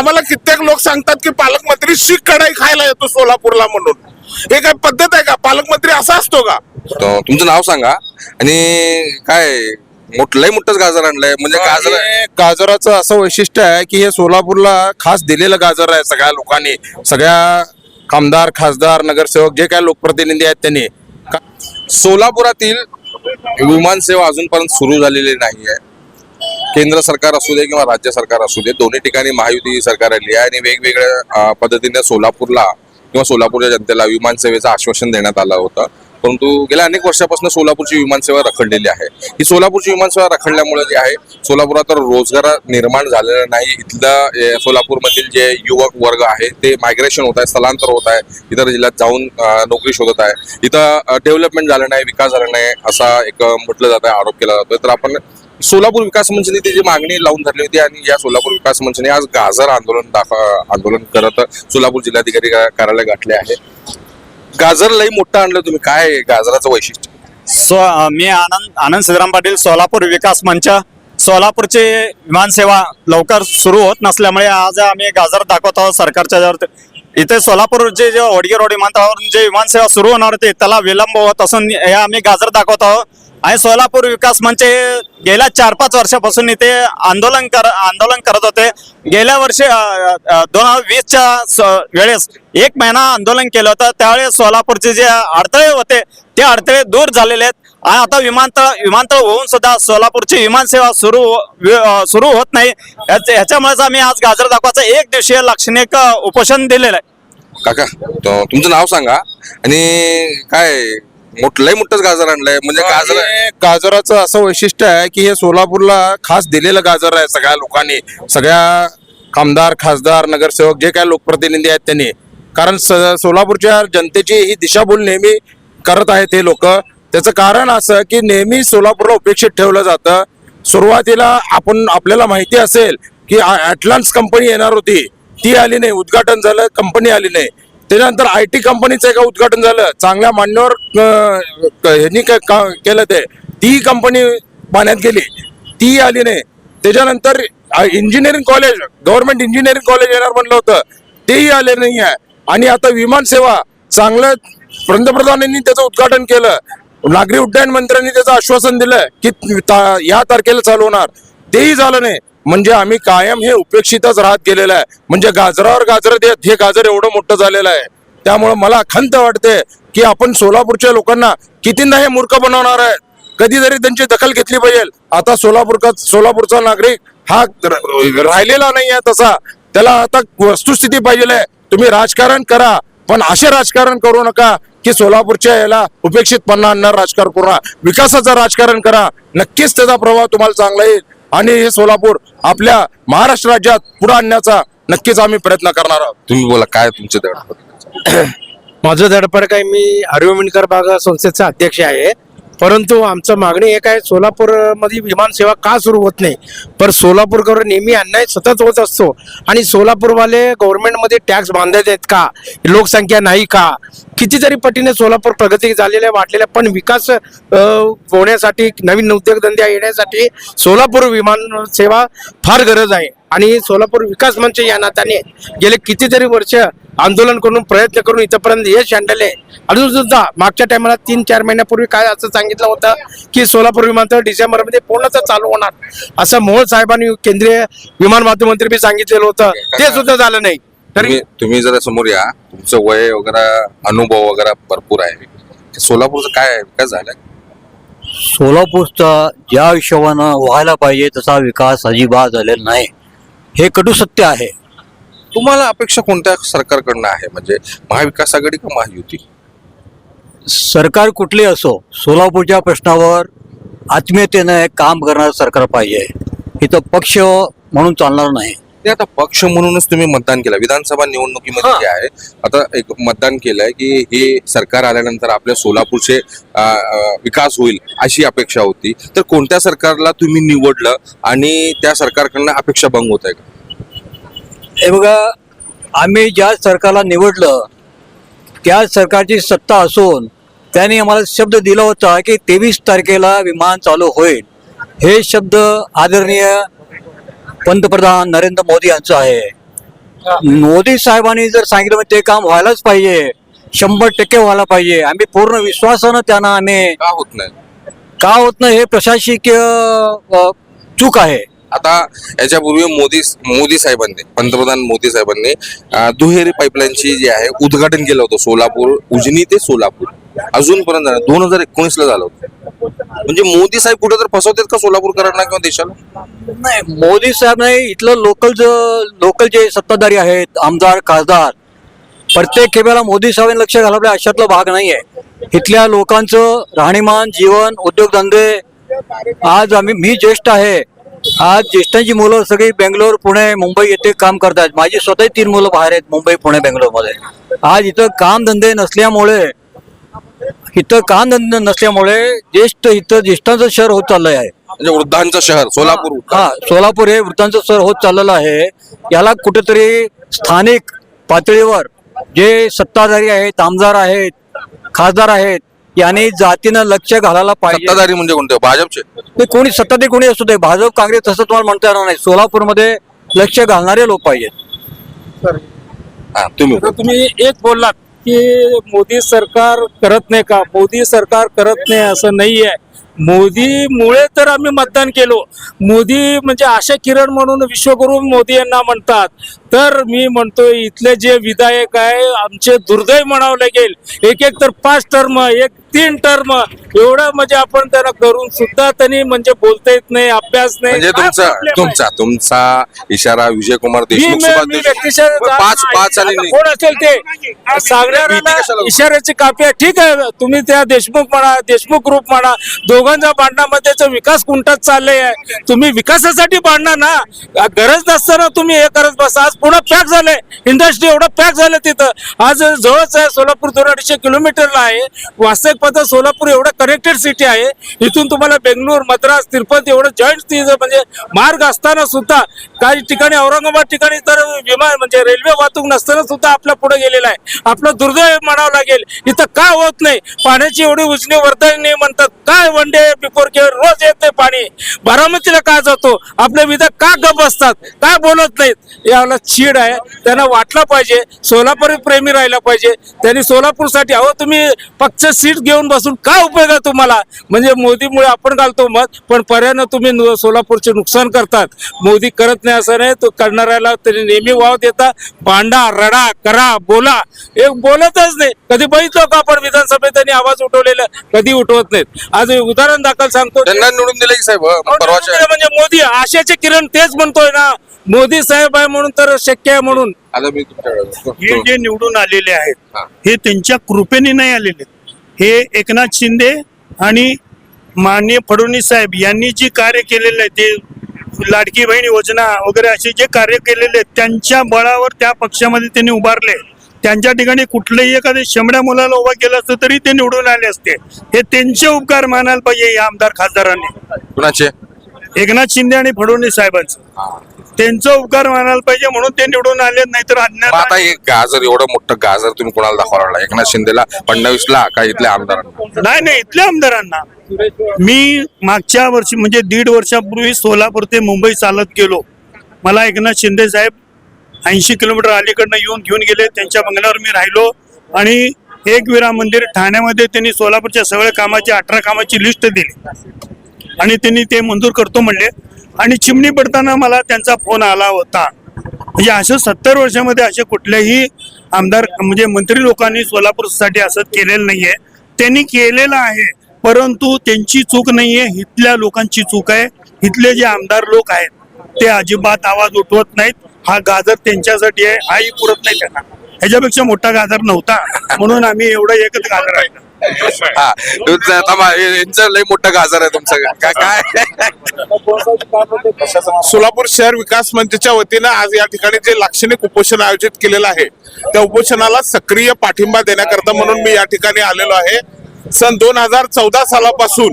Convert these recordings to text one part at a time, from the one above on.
आम्हाला कित्येक लोक सांगतात की पालकमंत्री शीख कढाई खायला येतो सोलापूरला म्हणून. हे काय पद्धत आहे का? पालकमंत्री असा असतो का? तो- तुमचं नाव सांगा. आणि काय मोठ लय मोठंच गाजर आणलंय. म्हणजे गाजर गाजराचं असं वैशिष्ट्य आहे की हे सोलापूरला खास दिलेलं गाजर आहे सगळ्या लोकांनी. सगळ्या आमदार खासदार नगरसेवक जे काय लोकप्रतिनिधी आहेत त्यांनी. सोलापुरातील विमानसेवा अजूनपर्यंत सुरू झालेली नाही आहे. केंद्र सरकार असू दे किंवा राज्य सरकार असू दे दोन्ही ठिकाणी महायुती सरकार आली आहे आणि वेगवेगळ्या पद्धतीने सोलापूरला किंवा सोलापूरच्या जनतेला विमानसेवेचं आश्वासन देण्यात आलं होतं. परंतु गेल्या अनेक वर्षापासून सोलापूरची विमानसेवा रखडलेली आहे. ही सोलापूरची विमानसेवा रखडल्यामुळे जे आहे सोलापुरात तर रोजगार निर्माण झालेला नाही. इथलं सोलापूरमधील जे युवक वर्ग आहे ते मायग्रेशन होत आहे स्थलांतर होत आहे. इतर जिल्ह्यात जाऊन नोकरी शोधत आहे. इथं डेव्हलपमेंट झालं नाही विकास झाला नाही असा एक म्हटलं जात आहे आरोप केला जातोय. तर आपण सोलापूर विकास मंचने त्याची मागणी लावून धरली होती आणि या सोलापूर विकास मंचने आज गाजर आंदोलन दाखव आंदोलन करत सोलापूर जिल्हाधिकारी कार्यालय गाठले आहे. गाजर लई मोठं आणलं तुम्ही. काय गाजराचं वैशिष्ट्य? सो मी आनंद आनंद सिद्धराम पाटील सोलापूर विकास मंच. सोलापूरची विमानसेवा लवकर सुरू होत नसल्यामुळे आज आम्ही गाजर दाखवत आहोत सरकारच्या इथे सोलापूरचे जे वडगे रोड विमानतळावरून जे विमानसेवा सुरू होणार होती त्याला विलंब होत असून हे आम्ही गाजर दाखवत आहोत. आणि सोलापूर विकास मंच हे गेल्या चार पाच वर्षापासून इथे आंदोलन कर आंदोलन करत होते. गेल्या वर्षी दोन हजार वीसच्या वेळेस एक महिना आंदोलन केलं होतं. त्यावेळेस सोलापूरचे जे अडथळे होते ते अडथळे दूर झालेले आहेत. आणि आता विमानतळ विमानतळ होऊन सुद्धा सोलापूरची विमानसेवा सुरू हो, सुरू होत नाही. ह्याच्यामुळेच आम्ही आज गाजर दाखवाचं एक दिवसीय लाक्षणिक उपोषण दिलेलं आहे. काका तुमचं नाव सांगा. आणि काय लय मोठंच गाजर आणलंय. म्हणजे गाजर गाजराचं असं वैशिष्ट्य आहे की हे सोलापूरला खास दिलेलं गाजर आहे सगळ्या लोकांनी. सगळ्या आमदार खासदार नगरसेवक जे काय लोकप्रतिनिधी आहेत त्यांनी. कारण स- सोलापूरच्या जनतेची ही दिशाभूल नेहमी करत आहेत हे लोक. त्याचं कारण असं की नेहमी सोलापूरला उपेक्षित ठेवलं जातं. सुरुवातीला आपण आपल्याला माहिती असेल की ॲटलान्स कंपनी येणार होती. ती आली नाही उद्घाटन झालं कंपनी आली नाही. त्याच्यानंतर आय टी कंपनीचं एका उद्घाटन झालं. चांगल्या मान्यवर ह्यांनी का- का- केलं ते. ती कंपनी पाण्यात गेली. ती आली नाही. त्याच्यानंतर engineering college government engineering college येणार म्हणलं होतं. तेही आले नाही आहे. आणि आता विमान सेवा चांगलं पंतप्रधानांनी त्याचं उद्घाटन केलं. नागरी उड्डाण मंत्र्यांनी त्याचं आश्वासन दिलं की ता- या तारखेला चालू होणार. तेही झालं नाही. म्हणजे आम्ही कायम हे उपेक्षितच राहत गेलेलं आहे. म्हणजे गाजरावर गाजर देत हे गाजर एवढं मोठं झालेलं आहे. त्यामुळे मला खंत वाटते की आपण सोलापूरच्या लोकांना कितींदा हे मूर्ख बनवणार आहे? कधीतरी त्यांची दखल घेतली पाहिजे. आता सोलापूरचा सोलापूरचा नागरिक हा राहिलेला नाही आहे तसा. त्याला आता वस्तुस्थिती पाहिजे आहे तुम्ही राजकारण करा पण असे राजकारण करू नका की सोलापूरच्या याला उपेक्षितपणा आणणार राजकारण करू विकासाचं राजकारण करा. नक्कीच त्याचा प्रभाव तुम्हाला चांगला येईल. आणि हे सोलापूर आपल्या महाराष्ट्र राज्यात पुढे आणण्याचा नक्कीच आम्ही प्रयत्न करणार आहोत. तुम्ही बोला काय तुमचे दड माझं धडपड काय मी हरिओम विणकर बाग संस्थेचा अध्यक्ष आहे. परंतु आमचं मागणी एक आहे सोलापूरमध्ये विमानसेवा का सुरू होत नाही? पर सोलापूरकर नेहमी अन्याय सतत होत असतो. आणि सोलापूरवाले गव्हर्नमेंटमध्ये टॅक्स बांधत आहेत का? लोकसंख्या नाही का? कितीतरी पटीने सोलापूर प्रगती झालेल्या वाढलेल्या पण विकास होण्यासाठी नवीन उद्योगधंदे येण्यासाठी सोलापूर विमान सेवा फार गरज आहे. आणि सोलापूर विकास मंच या नात्याने गेले कितीतरी वर्ष आंदोलन करून प्रयत्न करून इथपर्यंत यश आणलेले आहे. अजून सुद्धा मागच्या टायमाला तीन चार महिन्यापूर्वी काय असं सांगितलं होतं की सोलापूर विमानतळ डिसेंबरमध्ये पूर्णतः चालू होणार. असं मोहोळ साहेबांनी केंद्रीय विमान वाहतूक मंत्री बी सांगितलेलं होतं. ते सुद्धा झालं नाही. तरी तुम्ही जरा समोर या. तुमचं वय वगैरे अनुभव वगैरे भरपूर आहे. सोलापूरचं काय आहे? विकास झालाय सोलापूरचा ज्या हिशोबानं व्हायला पाहिजे तसा विकास अजिबात झालेला नाही. हे कटू सत्य आहे. तुम्हाला अपेक्षा कोणत्या सरकारकडनं आहे? म्हणजे महाविकास आघाडी का महायुती? सरकार कुठले असो सोलापूरच्या प्रश्नावर आत्मीयतेनं काम करणारं सरकार पाहिजे. इथं पक्ष म्हणून चालणार नाही. ते आता पक्ष म्हणूनच तुम्ही मतदान केलं. विधानसभा निवडणुकीमध्ये जे आहे आता एक मतदान केलंय की हे सरकार आल्यानंतर आपल्या सोलापूरचे विकास होईल अशी अपेक्षा होती. तर कोणत्या सरकारला तुम्ही निवडलं आणि त्या सरकारकडनं अपेक्षा भंग होत आहे का? हे बघा आम्ही ज्या सरकारला निवडलं त्या सरकारची सत्ता असून त्यांनी आम्हाला शब्द दिला होता की तेवीस तारखेला विमान चालू होईल. हे शब्द आदरणीय पंतप्रधान नरेंद्र मोदी यांचं आहे. मोदी साहेबांनी जर सांगितलं म्हणजे ते काम व्हायलाच पाहिजे शंभर टक्के व्हायला पाहिजे. आम्ही पूर्ण विश्वासानं त्यांना आम्ही का होत नाही? का होत नाही हे प्रशासकीय चूक आहे. आता याच्यापूर्वी मोदी मोदी साहेबांनी पंतप्रधान मोदी साहेबांनी दुहेरी पाईपलाईनची जी आहे उद्घाटन केलं होतं सोलापूर उजनी ते सोलापूर. अजूनपर्यंत झालं दोन हजार एकोणीस ला झालं होतं. म्हणजे मोदी साहेब कुठे तर फसवतात का सोलापूरकरांना किंवा देशाला? नाही मोदी साहेब नाही इथलं लोकल जो लोकल जे सत्ताधारी आहेत आमदार खासदार प्रत्येक खेपेला मोदी साहेबांनी लक्ष घालवलं अशातला भाग नाही आहे इथल्या लोकांचं राहणीमान जीवन उद्योगधंदे आज आम्ही मी ज्येष्ठ आहे आज ज्येष्ठांची मुलं सगळी बेंगलोर पुणे मुंबई येथे काम करतात. माझी स्वतःही तीन मुलं बाहेर आहेत मुंबई पुणे बेंगलोरमध्ये. आज इथं कामधंदे नसल्यामुळे इथं कामधंदे नसल्यामुळे ज्येष्ठ इथं ज्येष्ठांचं शहर होत चाललंय आहे. म्हणजे वृद्धांचं शहर सोलापूर हा सोलापूर हे वृत्तांचं सर होत चाललेलं आहे. याला कुठेतरी स्थानिक पातळीवर जे सत्ताधारी आहेत आमदार आहेत खासदार आहेत यांनी जातीनं लक्ष घालायला पाहिजे. सत्ताधारी म्हणजे कोणते? भाजपचे? ते कोणी सत्ताधारी कोणी असू दे भाजप काँग्रेस तसं तुम्हाला म्हणता येणार नाही. सोलापूरमध्ये लक्ष घालणारे लोक पाहिजेत. हा तुम्ही आता तुम्ही एक बोललात की मोदी सरकार करत नाही का? मोदी सरकार करत नाही असं नाही आहे मोदीमुळे तर आम्ही मतदान केलो. मोदी म्हणजे आशा किरण म्हणून विश्वगुरु मोदी यांना म्हणतात. तर मी म्हणतो इथले जे विधायक आहे आमचे दुर्दैव म्हणावं लागेल. एक एक तर पाच टर्म एक तीन टर्म एवढं म्हणजे आपण त्यांना करून सुद्धा त्यांनी म्हणजे बोलता येत नाही अभ्यास नाही. म्हणजे काय तुमचा problem आहे? तुमचा तुमचा इशारा विजय कुमार मी देशमुख मी- सुभाष मी देशमुख. व्यक्तिशः बरं, पाच पाच आता. कोण असेल ते? भीती सांगणाऱ्याला कशाला? इशाऱ्याची कापी आहे. ठीक आहे. तुम्ही त्या देशमुख म्हणा देशमुख ग्रुप म्हणा दोघांच्या भांडणामध्ये जो विकास कुंटात चालले आहे तुम्ही विकासासाठी भांडणार ना? गरज नसताना तुम्ही हे करत बसा. आज पुन्हा पॅक झालंय. इंडस्ट्री एवढं पॅक झालं तिथं. आज जवळच आहे सोलापूर दोन अडीचशे किलोमीटरला आहे. वास्तविक पद्धत सोलापूर एवढं कनेक्टेड सिटी आहे. इथून तुम्हाला बेंगलोर मद्रास तिरुपती एवढं जॉईंट म्हणजे मार्ग असताना सुद्धा काही ठिकाणी औरंगाबाद ठिकाणी तर विमान म्हणजे रेल्वे वाहतूक नसताना सुद्धा आपल्या पुढे गेलेला आहे. आपलं दुर्दैव म्हणावं लागेल. इथं का होत नाही? पाण्याची एवढी उजनी वर्धनी म्हणतात काय वन डे बिफोर केअर रोज येत नाही पाणी. बारामतीला का जातो? आपले विधायक का गप असतात काय बोलत नाहीत? याला चीड आहे. त्यांना वाटलं पाहिजे. सोलापूर प्रेमी राहिला पाहिजे. त्यांनी सोलापूरसाठी अहो तुम्ही पक्ष सीट घेऊन बसून काय उपयोग आहे तुम्हाला? म्हणजे मोदीमुळे आपण घालतो मत पण पर्यायानं तुम्ही नु- सोलापूरचे नुकसान करतात. मोदी करत नाही असं नाही तो करणाऱ्याला तरी नेहमी वाव देता. भांडा रडा करा बोला. एक बोलतच नाही. कधी बघितलं का आपण विधानसभेत त्यांनी आवाज उठवलेला? कधी उठवत नाहीत. आज एक उदाहरण दाखल सांगतो. त्यांना निवडून दिले की साहेब म्हणजे मोदी आशाचे किरण तेच म्हणतोय ना. मोदी साहेब आहे म्हणून तर शक्य आहे म्हणून. हे जे निवडून आलेले आहेत हा. हे त्यांच्या कृपेने नाही आलेले. हे एकनाथ शिंदे आणि माननीय फडणवीस साहेब यांनी जी कार्य केलेलं आहे ते लाडकी बहीण योजना वगैरे असे जे कार्य केलेले आहेत त्यांच्या बळावर त्या पक्षामध्ये त्यांनी उभारले. त्यांच्या ठिकाणी कुठलंही एखाद्या शेमड्या मुलाला उभा केलं असतं तरी ते निवडून आले असते. हे त्यांचे उपकार मानायला पाहिजे या आमदार खासदारांनी. कुणाचे? एकनाथ शिंदे आणि फडणवीस साहेबांचं. त्यांचा उपकार मानायला पाहिजे म्हणून ते निवडून आले नाहीतर मग आता एक गाजर एवढं मोठं गाजर तुम्ही कोणाला दाखवायला लागला? एकनाथ शिंदेला फडणवीसला का इथल्या आमदारांना? नाही नाही इथल्या आमदारांना. मी मागच्या वर्षी म्हणजे दीड वर्षापूर्वी सोलापूर ते मुंबई चालत गेलो. मला एकनाथ शिंदे साहेब ऐंशी किलोमीटर अलीकडनं येऊन घेऊन गेले त्यांच्या बंगल्यावर मी राहिलो. आणि एक विरा मंदिर ठाण्यामध्ये त्यांनी सोलापूरच्या सगळ्या कामाची अठरा कामाची लिस्ट दिली. आणि त्यांनी ते मंजूर करतो म्हणले. आणि चिमणी पडताना मला त्यांचा फोन आला होता. म्हणजे असं सत्तर वर्षामध्ये असे कुठलेही आमदार म्हणजे मंत्री लोकांनी सोलापूरसाठी असं केलेलं नाहीये. त्यांनी केलेलं आहे परंतु त्यांची चूक नाहीये इथल्या लोकांची चूक आहे. इथले जे आमदार लोक आहेत ते अजिबात आवाज उठवत नाहीत. हा गाजर त्यांच्यासाठी आहे हाही पुरत नाही त्यांना. ह्याच्यापेक्षा मोठा गाजर नव्हता. म्हणून आम्ही एवढं एकच गाजर आहे हा तुमचं यांचं लय मोठं गाजर आहे तुमचं. काय काय? सोलापूर शहर विकास मंचच्या वतीनं आज या ठिकाणी जे लाक्षणिक उपोषण आयोजित केलेलं आहे त्या उपोषणाला सक्रिय पाठिंबा देण्याकरता म्हणून मी या ठिकाणी आलेलो आहे. सन दोन हजार चौदा सालापासून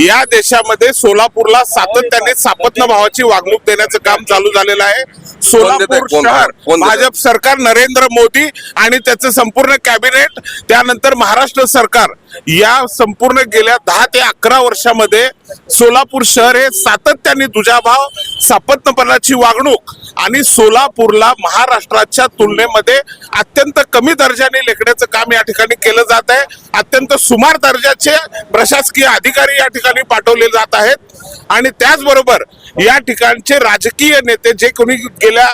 या देशामध्ये सोलापूरला सातत्याने सापत्न भावाची वागणूक देण्याचं काम चालू झालेलं आहे. सोलापूर शहर? भाजप सरकार नरेंद्र मोदी आणि त्याचं संपूर्ण कॅबिनेट त्यानंतर महाराष्ट्र सरकार. या संपूर्ण गेल्या दहा ते अकरा वर्षामध्ये सोलापूर शहर हे सातत्याने दुजाभाव सापत्नपणाची वागणूक आणि सोलापूरला महाराष्ट्राच्या तुलनेमध्ये अत्यंत कमी दर्जाने लेखण्याचं काम या ठिकाणी केलं जात आहे. अत्यंत सुमार दर्जाचे प्रशासकीय अधिकारी या ठिकाणी पाठवले जात आहेत. आणि त्याचबरोबर या ठिकाणचे राजकीय नेते जे कोणी गेल्या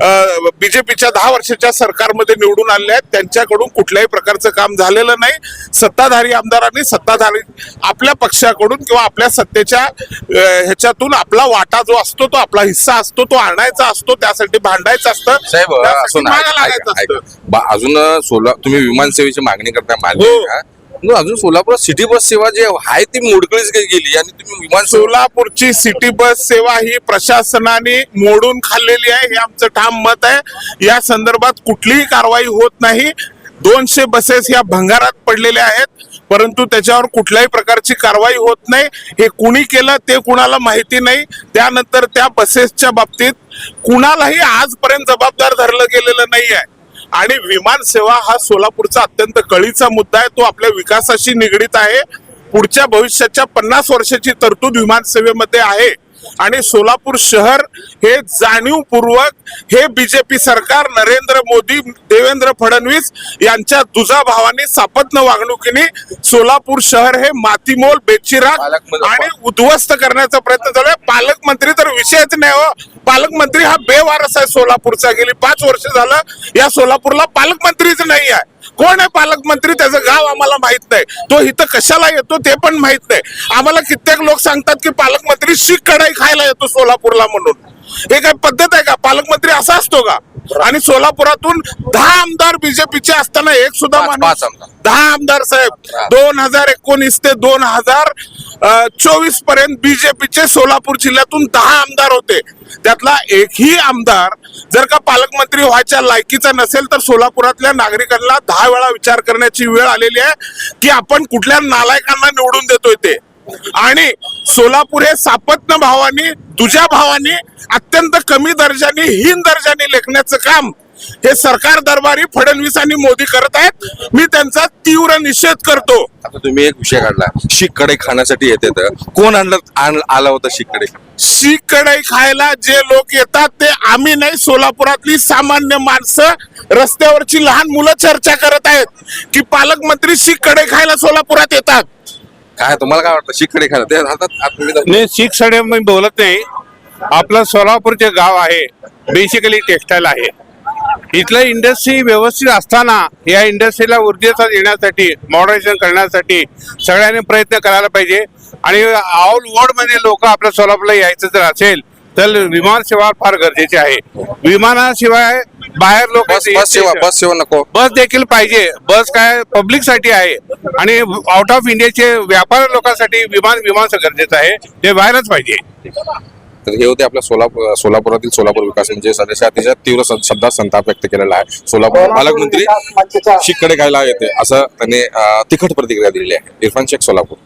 बीजेपीच्या दहा वर्षाच्या सरकारमध्ये निवडून आले आहेत. त्यांच्याकडून कुठल्याही प्रकारचं काम झालेलं नाही. सत्ताधारी आमदारांनी सत्ताधारी आपल्या पक्षाकडून किंवा आपल्या सत्तेच्या ह्याच्यातून आपला वाटा जो असतो तो आपला हिस्सा असतो तो आणायचा असतो त्यासाठी भांडायचं असतं. साहेब अजून सोला तुम्ही विमान सेवेची मागणी करताय अजून सोलापूर सिटी बस सेवा जी आहे ती मोडकळीच गेली आणि तुम्ही विमान सोलापूरची सिटी बस सेवा ही प्रशासनाने मोडून खाल्लेली आहे हे आमचं ठाम मत आहे. या संदर्भात कुठलीही कारवाई होत नाही. दोनशे बसेस या भंगारात पडलेल्या आहेत परंतु त्याच्यावर कुठल्याही प्रकारची कारवाई होत नाही. हे कुणी केलं ते कुणाला माहिती नाही. त्यानंतर त्या बसेसच्या बाबतीत कुणालाही आजपर्यंत जबाबदार धरलं गेलेलं नाही आहे आणि विमान सेवा हा सोलापूरचा अत्यंत कळीचा मुद्दा आहे. तो आपल्या विकासाशी निगडीत आहे. पुढच्या भविष्याच्या पन्नास वर्षाची तरतूद विमान सेवेमध्ये आहे. आणि सोलापूर शहर हे जाणीवपूर्वक हे बीजेपी सरकार नरेंद्र मोदी देवेंद्र फडणवीस यांच्या दुजाभावाने सापत्न वागणुकीने सोलापूर शहर हे मातीमोल बेचिराग आणि उद्ध्वस्त करण्याचा प्रयत्न चालू आहे. पालकमंत्री तर विषयच नाही हो. पालकमंत्री हा बेवारस आहे सोलापूरचा. गेली पाच वर्ष झालं या सोलापूरला पालकमंत्रीच नाही आहे. कोण आहे पालकमंत्री त्याचं गाव आम्हाला माहीत नाही. तो इथं कशाला येतो ते पण माहीत नाही. आम्हाला कित्येक लोक सांगतात की पालकमंत्री शीख कढाई खायला येतो सोलापूरला म्हणून. हे काय पद्धत आहे का? पालकमंत्री असा असतो का? आणि सोलापुरातून दहा आमदार बीजेपीचे असताना एक सुद्धा माणूस. दहा आमदार साहेब दोन हजार एकोणीस ते दोन हजार चोवीसपर्यंत बीजेपीचे सोलापूर जिल्ह्यातून दहा आमदार होते. त्यातला एकही आमदार जर का पालकमंत्री व्हायच्या लायकीचा नसेल तर सोलापुरातल्या नागरिकांना दहा वेळा विचार करण्याची वेळ आलेली आहे. की आपण कुठल्या नालायकांना निवडून देतोय ते. आणि सोलापूर हे सापत्न भावानी तुझ्या भावानी अत्यंत कमी दर्जाने हीन दर्जाने लेखण्याचं काम हे सरकार दरबारी फडणवीस आणि मोदी करत आहेत. मी त्यांचा तीव्र निषेध करतो. आता तुम्ही एक विषय काढला. शीखकडे खाण्यासाठी येते तर. कोण आणलं आण- आलं होतं शीखकडे शीख कढई खायला जे लोक येतात ते आम्ही नाही सोलापुरातली सामान्य माणसं रस्त्यावरची लहान मुलं चर्चा करत आहेत की पालकमंत्री शीख कढई खायला सोलापुरात येतात. काय तुम्हाला काय वाटतं? शीखकडे खायला? ते राहतात आत- तुम्ही जाऊन- नाही साडे मी बोलत नाही. आपलं सोलापूरचे गाव आहे. बेसिकली टेक्सटाईल आहे. इथलं इंडस्ट्री व्यवस्थित असताना या इंडस्ट्रीला ऊर्जेचा देण्यासाठी मॉडर्नायझेशन करण्यासाठी सगळ्यांनी प्रयत्न करायला पाहिजे. आणि ऑल वर्ल्डमध्ये लोक आपल्या सोलापूरला यायचं जर असेल तर विमान सेवा फार गरजेची आहे. विमानाशिवाय बाहेर लोक बस बस सेवा बस सेवा नको. बस देखील पाहिजे. बस काय पब्लिकसाठी आहे. आणि आउट ऑफ इंडियाचे व्यापार लोकांसाठी विमान विमान गरजेचं आहे. ते बाहेरच पाहिजे. तर हे होते आपल्या सोलापूर सोलापुरातील सोलापूर विकास म्हणजे सदस्य अतिशय तीव्र शब्द- शब्दात संताप व्यक्त केलेला आहे. सोलापूर पालकमंत्री शीखकडे खायला येते असं त्यांनी तिखट प्रतिक्रिया दिलेली आहे. इरफान शेख सोलापूर.